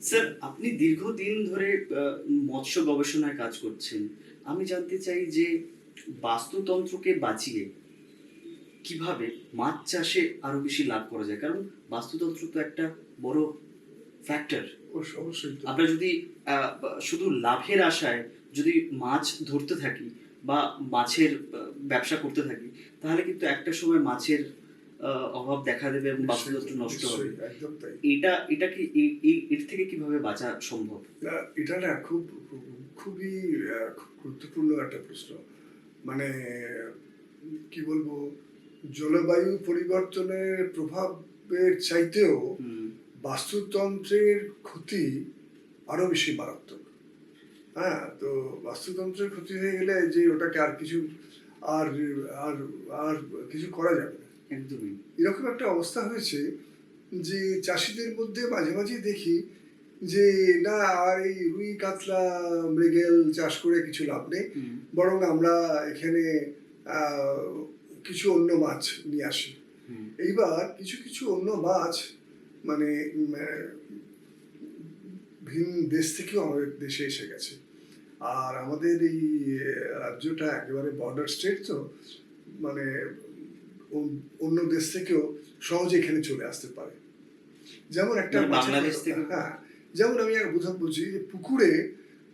Sir আপনি দীর্ঘদিন ধরে মৎস্য গবেষণায় কাজ করছেন। আমি জানতে চাই যে বাস্তুতন্ত্রকে বাঁচিয়ে কীভাবে মাছ চাষে আরও বেশি লাভ করা যায়? কারণ বাস্তুতন্ত্র তো একটা বড় ফ্যাক্টর অবশ্য- অবশ্যই আমরা যদি আহ, শুধু লাভের আশায় যদি মাছ ধরতে থাকি বা মাছের ব্যবসা করতে থাকি তাহলে কিন্তু একটা সময় মাছের অভাব দেখা দেবে এবং বাস্তুতন্ত্র নষ্ট হবে। একদম তাই। এটা এটা কি এর থেকে কীভাবে বাঁচা সম্ভব? এটা না খুব খুব- খুবই গুরুত্বপূর্ণ একটা প্রশ্ন। মানে কি বলব জলবায়ু পরিবর্তনের প্রভাবের চাইতেও বাস্তুতন্ত্রের ক্ষতি আরও বেশি মারাত্মক। হ্যাঁ তো বাস্তুতন্ত্রের ক্ষতি হয়ে গেলে যে ওটাকে আর কিছু আর আর আর কিছু করা যাবে না। একদমই। এরকম একটা অবস্থা হয়েছে যে চাষিদের মধ্যে মাঝে মাঝে দেখি যে না আর এই রুই কাতলা মৃগেল চাষ করে কিছু লাভ নেই। বরং আমরা এখানে কিছু অন্য মাছ নিয়ে আসি। এইবার কিছু কিছু অন্য মাছ মানে ভিন দেশ থেকেও আমাদের দেশে এসে গেছে। আর আমাদের এই রাজ্যটা একেবারে বর্ডার স্টেট তো। মানে অন্য দেশ থেকেও সহজে এখানে চলে আসতে পারে। যেমন একটা মানে বাংলাদেশ থেকে? হ্যাঁ যেমন আমি এক বোঝা বলছি যে পুকুরে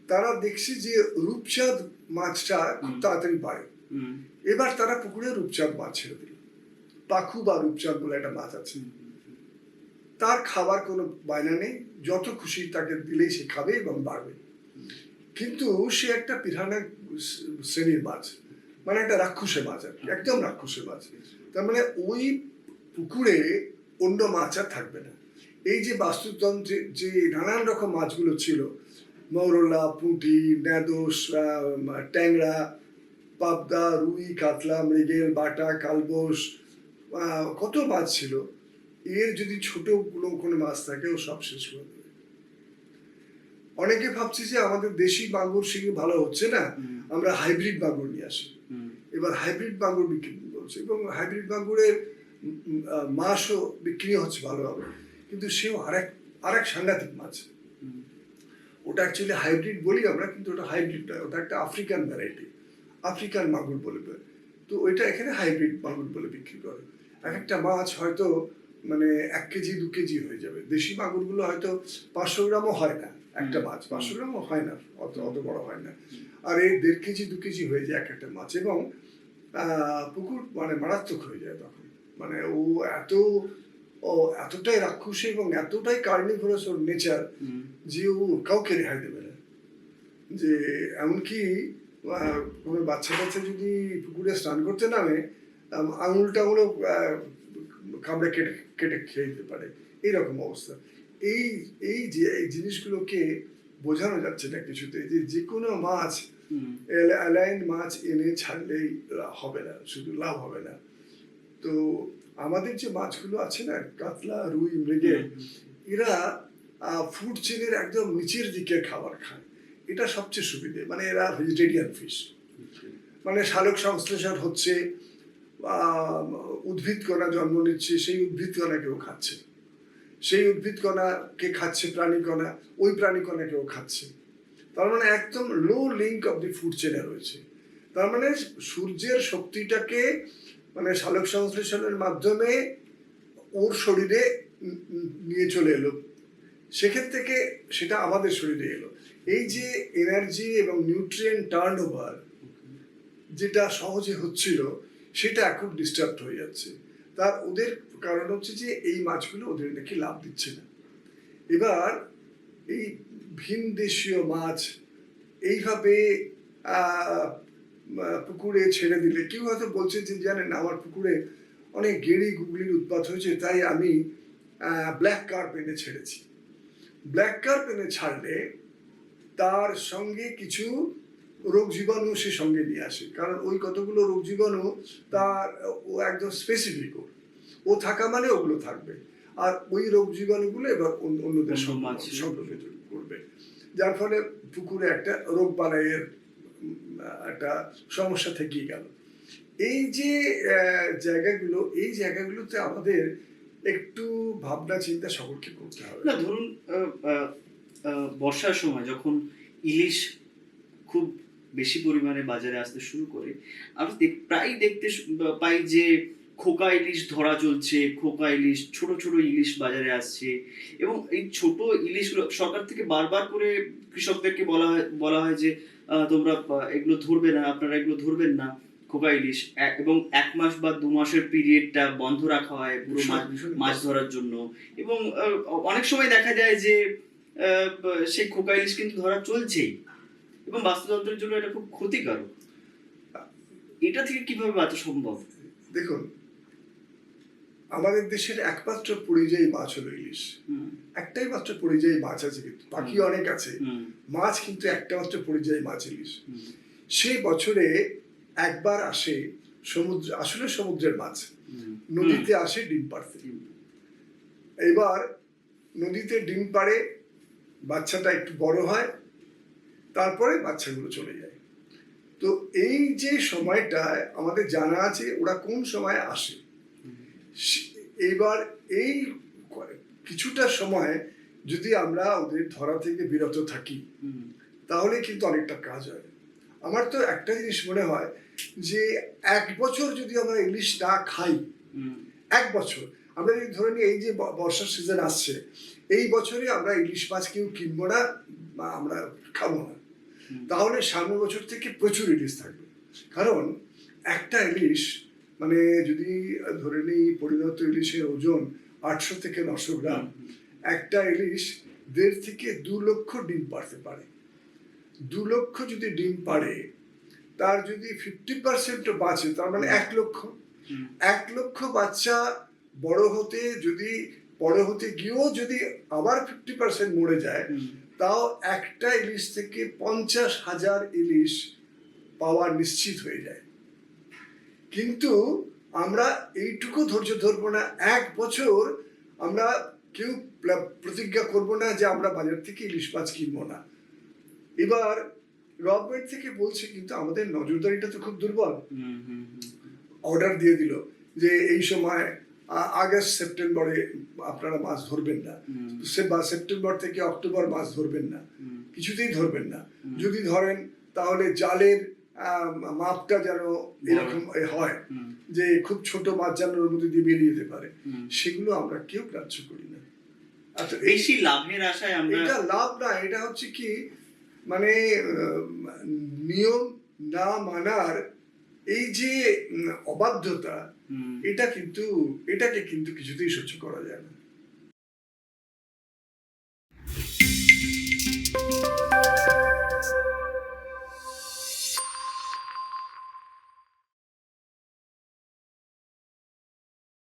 তারা দেখছি যে রূপচাঁদ মাছটা খুব তাড়াতাড়ি বাড়ে। এবার তারা পুকুরে রূপচাঁদ মাছ ছেড়ে দিল। পাখু বা রূপচাঁদ বলে একটা মাছ আছে। তার খাবার কোনো বায়না নেই যত খুশি তাকে দিলেই সে খাবে এবং বাড়বে। কিন্তু সে একটা পিরানা শ্রেণির মাছ। মানে একটা রাক্ষসে মাছ আর কি, একদম রাক্ষসে মাছ। তার মানে ওই পুকুরে অন্য মাছ আর থাকবে না। এই যে বাস্তুতন্ত্রে যে নানান রকম মাছগুলো ছিল মৌরলা পুঁটি ন্যাদোস ট্যাংরা পাবদা রুই কাতলা মৃগেল বাটা কালবোস কত মাছ ছিল। এর যদি ছোট কোনো কোনো মাছ থাকে ও সব শেষ করে অনেকে ভাবছে যে আমাদের দেশি মাগুর শিঙি ভালো হচ্ছে না আমরা হাইব্রিড মাগুর নিয়ে আসি। এবার হাইব্রিড মাগুর বিক্রি করছে এবং হাইব্রিড আহ, মাছও বিক্রি হচ্ছে ভালোভাবে কিন্তু সেও আরেক আরেক সাংঘাতিক মাছ। ওটা অ্যাকচুয়ালি হাইব্রিড বলি আমরা কিন্তু ওটা হাইব্রিড নয় ওটা একটা আফ্রিকান ভ্যারাইটি আফ্রিকান মাগুর বলবে তো ওইটা এখানে হাইব্রিড মাগুর বলে বিক্রি করে। এক একটা মাছ হয়তো মানে এক কেজি দু কেজি হয়ে যাবে। দেশি মাগুরগুলো হয়তো পাঁচশো গ্রামও হয় না। একটা মাছ পাঁচশো গ্রামও হয় না অত অত বড় হয় না। আর এই দেড় কেজি দু কেজি হয়ে যায় এক একটা মাছ এবং পুকুর মানে মারাত্মক হয়ে যায় তখন। মানে ও এত ও এতটাই রাক্ষসী এবং এতটাই কার্নিভোরাস ওর নেচার যে ও কাউকে রেহাই দেবে না। যে এমনকি কোনো বাচ্চা কাচ্চা যদি পুকুরে স্নান করতে নামে আঙুলটা আঙুল টাঙুলো কামড়ে কেটে কেটে খেয়ে দিতে পারে। এইরকম অবস্থা। এই এই যে এই জিনিসগুলোকে বোঝানো যাচ্ছে না কিছুতে যে যে কোনো মাছ অ্যালাইন মাছ এনে ছাড়লেই হবে না শুধু লাভ হবে না। তো আমাদের যে মাছগুলো আছে না কাতলা রুই মৃগেল এরা ফুড চেনের একদম নিচের দিকের খাবার খায়। এটা সবচেয়ে সুবিধে মানে এরা ভেজিটেরিয়ান ফিশ মানে শালক সংশ্লেষণ হচ্ছে উদ্ভিদ কণা জন্ম নিচ্ছে সেই উদ্ভিদ কণাকেও খাচ্ছে। সেই উদ্ভিদ কণাকে খাচ্ছে, প্রাণী কণা, ওই প্রাণী কণাকেও খাচ্ছে। তার মানে একদম low link of the food চেনে রয়েছে। তার মানে সূর্যের শক্তিটাকে মানে শালক সংশ্লেষণের মাধ্যমে ওর শরীরে নিয়ে চলে এলো। সেক্ষেত্রে থেকে সেটা আমাদের শরীরে এলো। এই যে এনার্জি এবং নিউট্রিয়েন্ট টার্ন ওভার যেটা সহজে হচ্ছিল, সেটা এখন ডিস্টার্ব হয়ে যাচ্ছে। তার ওদের কারণ হচ্ছে যে এই মাছগুলো ওদের নাকি লাভ দিচ্ছে না। এবার এই ভিন দেশীয় মাছ এইভাবে পুকুরে ছেড়ে দিলে, কেউ হয়তো বলছে যে, জানেন আমার পুকুরে অনেক গেড়ি গুগলির উৎপাত হয়েছে, তাই আমি ব্ল্যাক কার্প এনে ছেড়েছি। ব্ল্যাক কার্প এনে ছাড়লে তার সঙ্গে কিছু রোগ জীবাণু সে সঙ্গে নিয়ে আসে। কারণ ওই কতগুলো রোগ জীবাণু তার, ও একদম স্পেসিফিক ও থাকা মানে ওগুলো থাকবে। আর ওই রোগ জীবাণুগুলো এবার অন্য- অন্যদের সংক্রমিত করবে। যার ফলে পুকুরে একটা রোগ বালাইয়ের একটা সমস্যা থেকেই গেল। এই যে জায়গাগুলো এই জায়গাগুলোতে আমাদের একটু ভাবনা চিন্তা সকলকে করতে হবে। না ধরুন বর্ষার সময় যখন ইলিশ খুব বেশি পরিমাণে বাজারে আসতে শুরু করে আমরা প্রায় দেখতে পাই যে খোকা ইলিশ ধরা চলছে খোকা ইলিশ ছোট ছোট ইলিশ বাজারে আসছে এবং এই ছোট ইলিশগুলো সরকার থেকে বারবার করে কৃষকদেরকে বলা হয় বলা হয় যে তোমরা এগুলো ধরবে না আপনারা এগুলো ধরবেন না খোকা ইলিশ। এবং এক মাস বা দু মাসের পিরিয়ডটা বন্ধ রাখা হয় পুরো মাছ ধরার জন্য। এবং অনেক সময় দেখা যায় যে আহ, সেই খোকা ইলিশ কিন্তু ধরা চলছেই। এবং বাস্তুতন্ত্রের জন্য এটা খুব ক্ষতিকারক। এটা থেকে কীভাবে বাঁচা সম্ভব? দেখুন আমাদের দেশের একমাত্র পরিযায়ী মাছ হলো ইলিশ। একটাই মাত্র পরিযায়ী মাছ আছে কিন্তু বাকি অনেক আছে। মাছ কিন্তু একটা মাত্র পরিযায়ী মাছ ইলিশ। সেই বছরে একবার আসে সমুদ্র আসলে সমুদ্রের মাছ। নদীতে আসে ডিম পাড়তে। এবার নদীতে ডিম পাড়ে বাচ্চাটা একটু বড় হয় তারপরে বাচ্চাগুলো চলে যায়। তো এই যে সময়টায় আমাদের জানা আছে ওরা কোন সময় আসে? এইবার এই কিছুটা সময় যদি আমরা ওদের ধরা থেকে বিরত থাকি তাহলে কিন্তু অনেকটা কাজ হয়। আমার তো একটা জিনিস মনে হয় যে এক বছর যদি আমরা ইলিশ না খাই এক বছর আমরা যদি ধরে নিই এই যে বর্ষার সিজন আসছে এই বছরে আমরা ইলিশ মাছ কেউ কিনবো না বা আমরা খাব না। তাহলে সামনের বছর থেকে প্রচুর ইলিশ থাকবে। কারণ একটা ইলিশ মানে যদি ধরে নিই পরিণত ইলিশের ওজন আটশো থেকে নশো গ্রাম, একটা ইলিশ দেড় থেকে দু লক্ষ ডিম পাড়তে পারে। দু লক্ষ যদি ডিম পারে তার যদি ফিফটি পার্সেন্ট বাঁচে, তার মানে এক লক্ষ। এক লক্ষ বাচ্চা বড় হতে যদি বড় হতে গিয়েও যদি আবার ফিফটি পার্সেন্ট মরে যায়, তাও একটা ইলিশ থেকে পঞ্চাশ হাজার ইলিশ পাওয়া নিশ্চিত হয়ে যায়। কিন্তু আমরা এইটুকু ধৈর্য ধরবো না। এক বছর আমরা কেউ প্রতিজ্ঞা করব না যে আমরা বাজার থেকে ইলিশ মাছ কিনবো না। এবার গভর্নমেন্ট থেকে বলছে কিন্তু আমাদের নজরদারিটা তো খুব দুর্বল। অর্ডার দিয়ে দিল যে এই সময় আগস্ট সেপ্টেম্বরে আপনারা মাছ ধরবেন না। বা সেপ্টেম্বর থেকে অক্টোবর মাছ ধরবেন না। কিছুতেই ধরবেন না। যদি ধরেন তাহলে জালের মাপটা যেন এরকম হয় যে খুব ছোট মাছ যেন ওর মধ্যে দিয়ে বেরিয়ে যেতে পারে সেগুলো আমরা কেউ গ্রাহ্য করি না। আচ্ছা বেশি লাভের আশায় আমরা এটা লাভ না এটা হচ্ছে কি মানে নিয়ম না মানার এই যে অবাধ্যতা এটা কিন্তু এটাকে কিন্তু কিছুতেই সহ্য করা যায় না।